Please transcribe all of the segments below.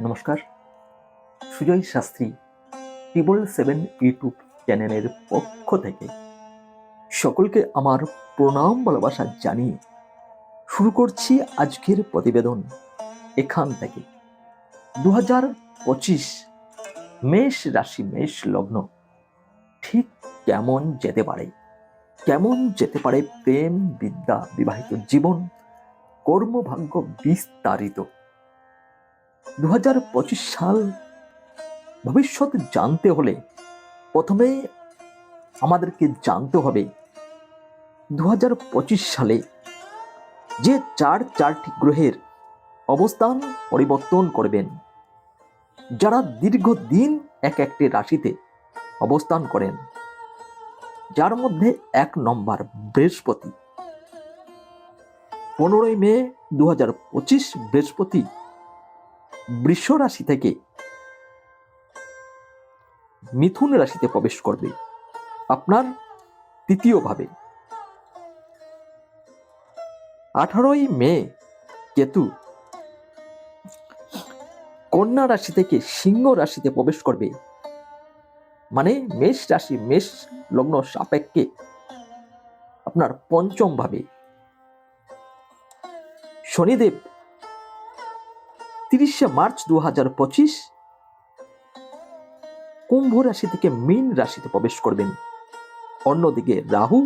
নমস্কার। সুজয় শাস্ত্রী টিবল seven YouTube চ্যানেলের পক্ষ থেকে সকলকে আমার প্রণাম ভালোবাসা জানিয়ে শুরু করছি আজকের প্রতিবেদন। এখান থেকে দু হাজার পঁচিশ মেষ রাশি মেষ লগ্ন ঠিক কেমন যেতে পারে? কেমন যেতে পারে প্রেম, বিদ্যা, বিবাহিত জীবন, কর্মভাগ্য বিস্তারিত দু হাজার পঁচিশ সাল ভবিষ্যৎ জানতে হলে প্রথমে আমাদেরকে জানতে হবে দু হাজার পঁচিশ সালে যে চার চারটি গ্রহের অবস্থান পরিবর্তন করবেন, যারা দীর্ঘদিন এক একটি রাশিতে অবস্থান করেন, যার মধ্যে এক নম্বর বৃহস্পতি। পনেরোই মে দু হাজার পঁচিশ বৃহস্পতি বৃষ রাশি থেকে মিথুন রাশিতে প্রবেশ করবে। আপনার তৃতীয়ভাবে আঠারোই মে কেতু কন্যা রাশি থেকে সিংহ রাশিতে প্রবেশ করবে। মানে মেষ রাশি, মেষ লগ্ন সাপেক্ষে আপনার পঞ্চম ভাবে। শনিদেব তিরিশে মার্চ দু হাজার পঁচিশ, কুম্ভ রাশি থেকে মীন রাশিতে প্রবেশ করবেন। অন্যদিকে রাহু,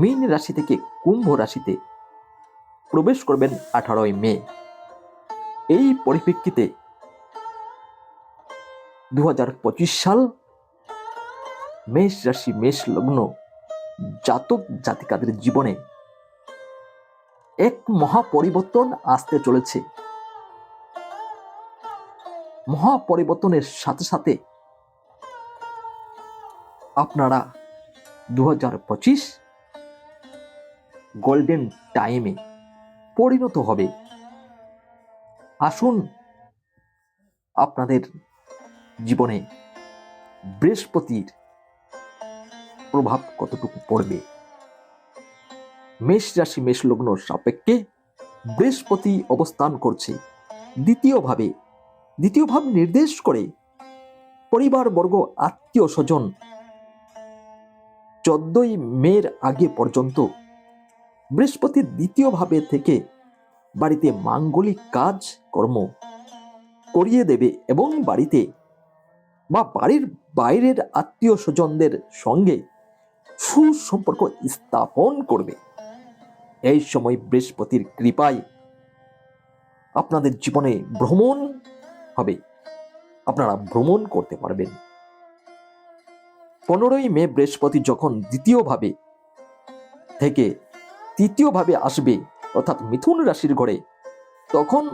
মীন রাশি থেকে কুম্ভ রাশিতে প্রবেশ করবেন আঠারোই মে। এই পরিপ্রেক্ষিতে দু হাজার পঁচিশ সাল মেষ রাশি, মেষ লগ্ন জাতক জাতিকাদের জীবনে এক মহা পরিবর্তন আসতে চলেছে। মহা পরিবর্তনের সাথে সাথে আপনারা দু হাজার পঁচিশ গোল্ডেন টাইমে পরিণত হবে। আসুন আপনাদের জীবনে বৃহস্পতির প্রভাব কতটুকু পড়বে? মেষ রাশি, মেষ লগ্ন সাপেক্ষে বৃহস্পতি অবস্থান করছে। দ্বিতীয়ভাবে দ্বিতীয় ভাব নির্দেশ করে পরিবারবর্গ আত্মীয় স্বজন চোদ্দই মের আগে পর্যন্ত বৃহস্পতির দ্বিতীয় ভাবে থেকে বাড়িতে মাঙ্গলিক কাজ, কর্ম করিয়ে দেবে এবং বাড়িতে বা বাড়ির বাইরের আত্মীয় স্বজনদের সঙ্গে সুসম্পর্ক স্থাপন করবে। এই সময় বৃহস্পতির কৃপায় আপনাদের জীবনে ভ্রমণ হবে। আপনারা ভ্রমণ করতে পারবেন। পনেরোই মে বৃহস্পতি যখন দ্বিতীয়ভাবে থেকে তৃতীয়ভাবে আসবে, অর্থাৎ মিথুন রাশির ঘরে, তখন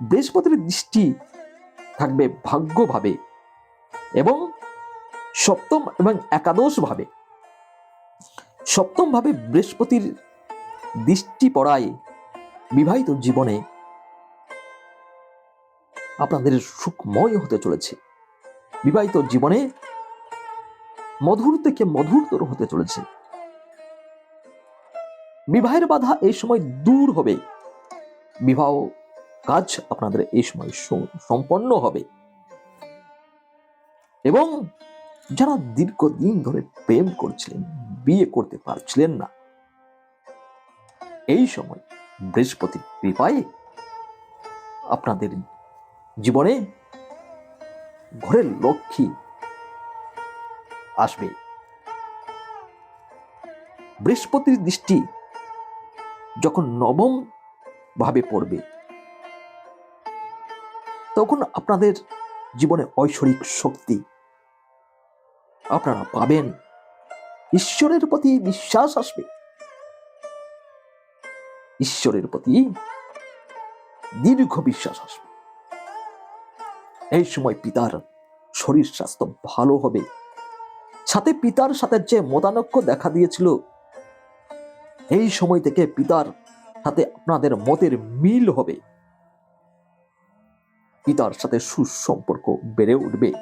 বৃহস্পতির দৃষ্টি থাকবে ভাগ্যভাবে এবং সপ্তম এবং একাদশ ভাবে সপ্তম ভাবে বৃহস্পতির দৃষ্টি পড়ায় বিবাহিত জীবনে আপনাদের সুখময় হতে চলেছে। বিবাহিত জীবনে মধুর থেকে মধুরতর হতে চলেছে। বিবাহের বাধা এই সময় দূর হবে। বিবাহ কাজ আপনাদের এই সময় সম্পন্ন হবে। এবং যারা দীর্ঘদিন ধরে প্রেম করছিলেন, বিয়ে করতে পারছিলেন না এই সময় বৃহস্পতি কৃপায় আপনাদের জীবনে ঘরের লক্ষ্মী আসবে। বৃহস্পতির দৃষ্টি যখন নবম ভাবে পড়বে, তখন আপনাদের জীবনে ঐশ্বরিক শক্তি আপনারা পাবেন। ঈশ্বরের প্রতি বিশ্বাস আসবে। ঈশ্বরের প্রতি দীর্ঘ বিশ্বাস আসবে। এই সময় পিতার শরীর স্বাস্থ্য ভালো হবে। সাথে পিতার সাথে যে মতানক্য দেখা দিয়েছিল, এই সময় থেকে পিতার সাথে আপনাদের মতের মিল হবে। পিতার সাথে সুসম্পর্ক বেড়ে উঠবে।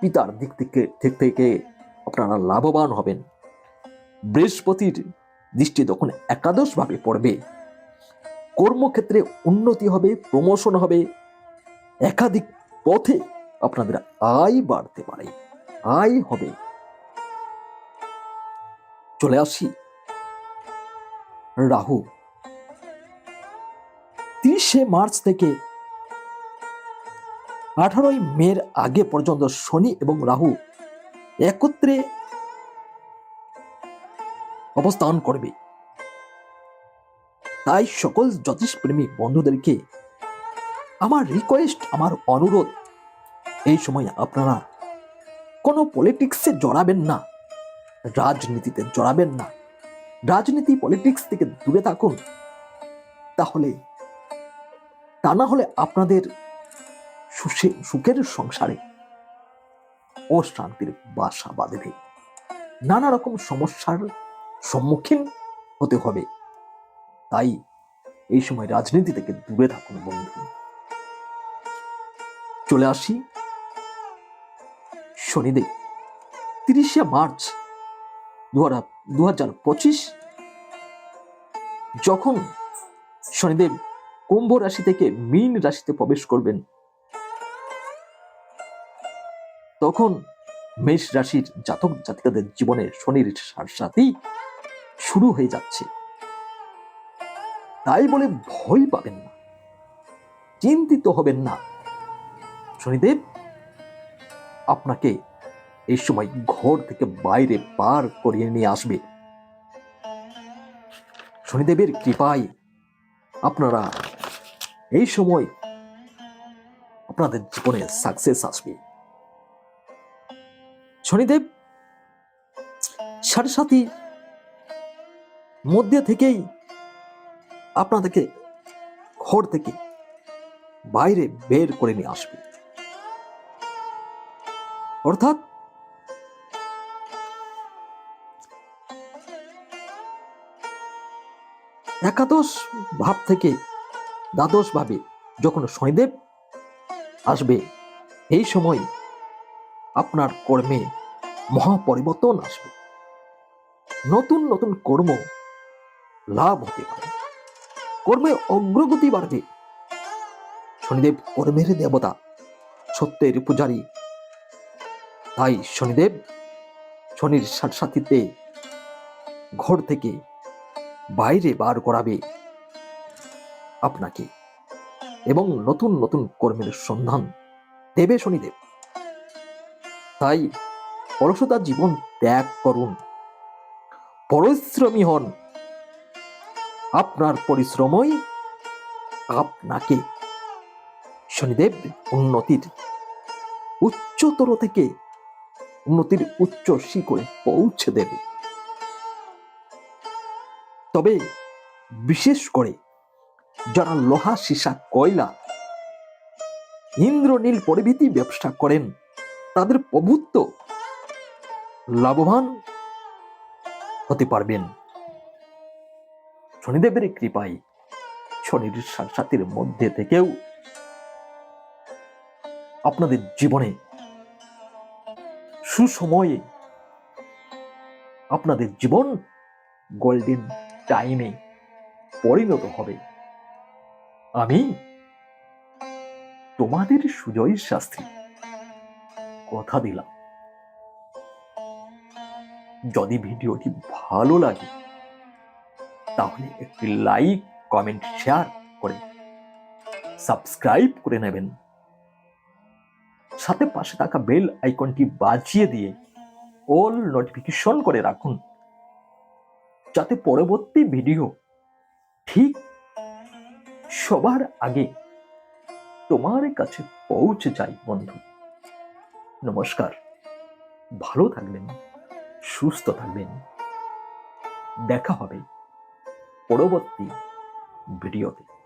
পিতার দিক থেকে দিক থেকে আপনারা লাভবান হবেন। বৃহস্পতির দৃষ্টি তখন একাদশভাবে পড়বে। কর্মক্ষেত্রে উন্নতি হবে প্রমোশন হবে, একাধিক পথে আপনাদের আয় বাড়তে পারে, আয় হবে। চলে আসি রাহু। তিরিশে মার্চ থেকে আঠারোই মের আগে পর্যন্ত শনি এবং রাহু একত্রে অবস্থান করবে। তাই সকল জ্যোতিষপ্রেমী বন্ধুদেরকে আমার রিকোয়েস্ট আমার অনুরোধ, এই সময় আপনারা কোনো পলিটিক্সে জড়াবেন না, রাজনীতিতে জড়াবেন না। রাজনীতি পলিটিক্স থেকে দূরে থাকুন। তাহলে তা না হলে আপনাদের সুখে সুখের সংসারে অশান্তির বাসা বাঁধবে। নানা রকম সমস্যার সম্মুখীন হতে হবে। তাই এই সময় রাজনীতি থেকে দূরে থাকুন, বন্ধু। চলে আসি শনিদেব, তিরিশে মার্চ দু হাজার পঁচিশ। যখন শনিদেব কুম্ভ রাশি থেকে মীন রাশিতে প্রবেশ করবেন, তখন মেষ রাশির জাতক জাতিকাদের জীবনে শনির সাথেই শুরু হয়ে যাচ্ছে। তাই বলে ভয় পাবেন না। চিন্তিত হবেন না। শনিদেব, আপনাকে এই সময় ঘর থেকে বাইরে পার করিয়ে নিয়ে আসবে। শনিদেবের কৃপায় আপনারা এই সময় আপনাদের জীবনে সাকসেস আসবে। শনিদেব, সাড়ে সাথী মধ্যে থেকেই আপনাদেরকে ঘর থেকে বাইরে বের করে নিয়ে আসবে। অর্থাৎ একাদশ ভাব থেকে দ্বাদশ ভাবে যখন শনিদেব আসবে, এই সময় আপনার কর্মে মহা পরিবর্তন আসবে। নতুন নতুন কর্ম লাভ হতে পারে। কর্মে অগ্রগতি বাড়বে। শনিদেব কর্মের দেবতা, সত্যের পূজারী। তাই শনিদেব শনির সাথীতে ঘর থেকে বাইরে বার করাবে আপনাকে এবং নতুন নতুন কর্মের সন্ধান দেবে শনিদেব। তাই অলসতা জীবন ত্যাগ করুন। পরিশ্রমী হন। আপনার পরিশ্রমই আপনাকে শনিদেব উন্নতির উচ্চতর থেকে উন্নতির উচ্চ শিখরে পৌঁছে দেবে। তবে বিশেষ করে যারা লোহা, সীসা, কয়লা ইন্দ্রনীল প্রভৃতি ব্যবসা করেন, তাদের প্রভুত্ব লাভবান হতে পারবেন। শনিদেবের কৃপায় শনির সাথীর মধ্যে থেকেও আপনাদের জীবনে সুসময়ে আপনাদের জীবন গোল্ডেন টাইমে পরিণত হবে। আমি তোমাদের সুজয় শাস্ত্রী। কথা দিলাম। যদি ভিডিওটি ভালো লাগে তাহলে একটি লাইক কমেন্ট শেয়ার করে সাবস্ক্রাইব করে নেবেন। সাথে পাশে থাকা বেল আইকনটি বাজিয়ে দিয়ে অল নোটিফিকেশন করে রাখুন। যাতে পরবর্তী ভিডিও ঠিক সবার আগে তোমার কাছে পৌঁছে যায় বন্ধু। নমস্কার। ভালো থাকবেন, সুস্থ থাকবেন। দেখা হবে। পরবর্তী ভিডিওতে।